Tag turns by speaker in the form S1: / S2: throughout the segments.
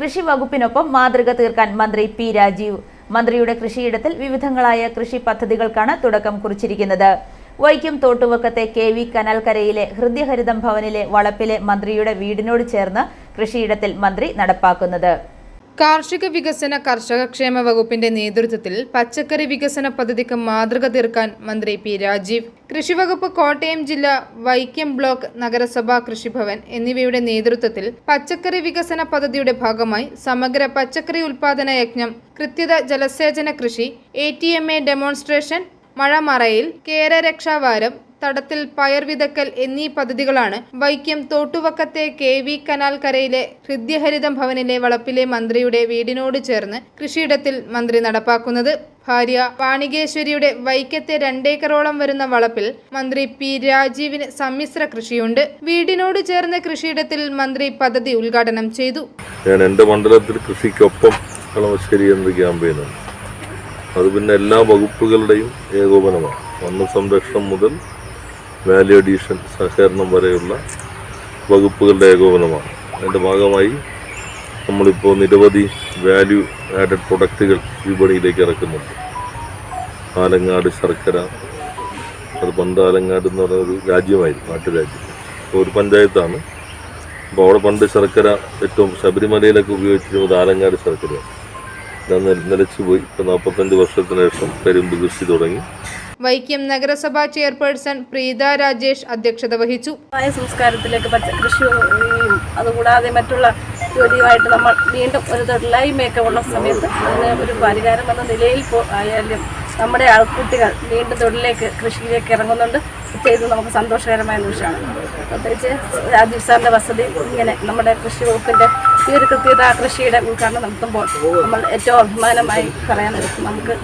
S1: കൃഷി വകുപ്പിനൊപ്പം മാതൃക തീർക്കാൻ മന്ത്രി പി രാജീവ്. മന്ത്രിയുടെ കൃഷിയിടത്തിൽ വിവിധങ്ങളായ കൃഷി പദ്ധതികൾക്കാണ് തുടക്കം കുറിച്ചിരിക്കുന്നത്. വൈക്കം തോട്ടുവക്കത്തെ കെ വി കനാൽക്കരയിലെ ഹൃദയഹരിതം ഭവനിലെ വളപ്പിലെ മന്ത്രിയുടെ വീടിനോട് ചേർന്ന് കൃഷിയിടത്തിൽ മന്ത്രി നടപ്പാക്കുന്നത്.
S2: കാർഷിക വികസന കർഷക ക്ഷേമ വകുപ്പിന്റെ നേതൃത്വത്തിൽ പച്ചക്കറി വികസന പദ്ധതിക്ക് മാതൃക തീർക്കാൻ മന്ത്രി പി രാജീവ് കൃഷിവകുപ്പ് കോട്ടയം ജില്ല വൈക്കം ബ്ലോക്ക് നഗരസഭാ കൃഷിഭവൻ എന്നിവയുടെ നേതൃത്വത്തിൽ പച്ചക്കറി വികസന പദ്ധതിയുടെ ഭാഗമായി സമഗ്ര പച്ചക്കറി ഉൽപാദന യജ്ഞം കൃത്യത ജലസേചന കൃഷി എ ഡെമോൺസ്ട്രേഷൻ മഴമറയിൽ കേരരക്ഷാവാരം തടത്തിൽ പയർ വിതക്കൽ എന്നീ പദ്ധതികളാണ് വൈക്കം തോട്ടുവക്കത്തെ കെ വി കനാൽ കരയിലെ ഹൃദ്യഹരിതം ഭവനിലെ വളപ്പിലെ മന്ത്രിയുടെ വീടിനോട് ചേർന്ന് കൃഷിയിടത്തിൽ മന്ത്രി നടപ്പാക്കുന്നത്. ഭാര്യ വാണികേശ്വരിയുടെ വൈക്കത്തെ രണ്ടേക്കറോളം വരുന്ന വളപ്പിൽ മന്ത്രി പി രാജീവിന് സമ്മിശ്ര കൃഷിയുണ്ട്. വീടിനോട് ചേർന്ന കൃഷിയിടത്തിൽ മന്ത്രി പദ്ധതി ഉദ്ഘാടനം ചെയ്തു.
S3: ഞാൻ എന്റെ മണ്ഡലത്തിൽ കൃഷിക്കൊപ്പം കളമശ്ശേരി എന്ന ക്യാമ്പയിനാണ്. അത് പിന്നെ എല്ലാ വകുപ്പുകളുടെയും ഏകോപനമാണ്. വന്ന സംരക്ഷണം മുതൽ വാല്യൂ അഡീഷൻ സഹകരണം വരെയുള്ള വകുപ്പുകളുടെ ഏകോപനമാണ്. അതിന്റെ ഭാഗമായി നമ്മളിപ്പോൾ നിരവധി വാല്യൂ ആഡഡ് പ്രൊഡക്റ്റുകൾ വിപണിയിലേക്ക് ഇറക്കുന്നുണ്ട്. ആലങ്ങാട് ശർക്കര അത് പണ്ട് ആലങ്ങാട് എന്ന് പറയുന്ന ഒരു രാജ്യമായിരുന്നു നാട്ടുരാജ്യം. ഒരു പഞ്ചായത്താണ്. അപ്പോൾ അവിടെ പണ്ട് ശർക്കര ഏറ്റവും ശബരിമലയിലൊക്കെ ഉപയോഗിച്ചിരുന്നത് ആലങ്ങാട് ശർക്കരയാണ്. ഞാൻ നിലച്ചു പോയി ഇപ്പോൾ നാൽപ്പത്തഞ്ച് വർഷത്തിന് ശേഷം കരിമ്പ് കൃഷി തുടങ്ങി.
S2: വൈക്കം നഗരസഭാ ചെയർപേഴ്സൺ പ്രീത രാജേഷ് അധ്യക്ഷത വഹിച്ചു.
S4: സംസ്കാരത്തിലേക്ക് പച്ചക്കൃഷിയും അതുകൂടാതെ മറ്റുള്ള ജോലിയുമായിട്ട് നമ്മൾ വീണ്ടും ഒരു തൊഴിലായ്മയൊക്കെ ഉള്ള സമയത്ത് അതിന് ഒരു പരിഹാരം എന്ന നിലയിൽ ആയാലും നമ്മുടെ ആൾക്കുട്ടികൾ വീണ്ടും തൊഴിലേക്ക് കൃഷിയിലേക്ക് ഇറങ്ങുന്നുണ്ട്. ചെയ്ത് നമുക്ക് സന്തോഷകരമായ നിമിഷമാണ്. പ്രത്യേകിച്ച് രാജീവ് സാറിന്റെ വസതി ഇങ്ങനെ നമ്മുടെ കൃഷി വകുപ്പിന്റെ ഈ ഒരു കൃത്യത കൃഷിയുടെ ഉദ്ഘാടനം നടത്തുമ്പോൾ നമ്മൾ ഏറ്റവും അഭിമാനമായി പറയാൻ പറ്റും നമുക്ക്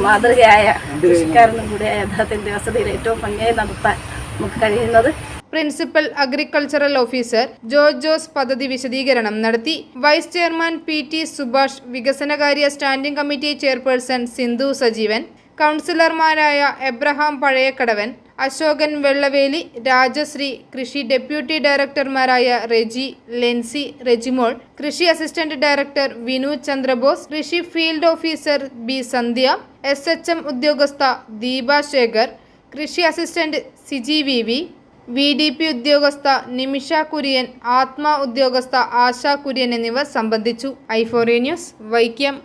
S4: മാതൃകയായ കൃഷിക്കാരനും കൂടെ അദ്ദേഹത്തിന്റെ വസതിയിൽ ഏറ്റവും ഭംഗിയായി നടത്താൻ നമുക്ക് കഴിയുന്നത്
S2: principal agricultural officer George Jose പദ്ധതി വിശദീകരണം നടത്തി. Vice chairman P T Subhash വികസനകാര്യ standing committee chairperson Sindhu Sajeevan കൗൺസിലർമാരായ എബ്രഹാം പഴയക്കടവൻ അശോകൻ വെള്ളവേലി രാജശ്രീ കൃഷി ഡെപ്യൂട്ടി ഡയറക്ടർമാരായ റെജി ലെൻസി റെജിമോൾ കൃഷി അസിസ്റ്റന്റ് ഡയറക്ടർ വിനു ചന്ദ്രബോസ് കൃഷി field officer B Sandhya S H M ഉദ്യോഗസ്ഥ ദീപ ശേഖർ കൃഷി assistant Siji V V V D P ഉദ്യോഗസ്ഥ നിമിഷ കുര്യൻ ആത്മ ഉദ്യോഗസ്ഥ ആശ കുര്യൻ എന്നിവർ സംബന്ധിച്ചു. ഐഫോറി ന്യൂസ് വൈക്കം.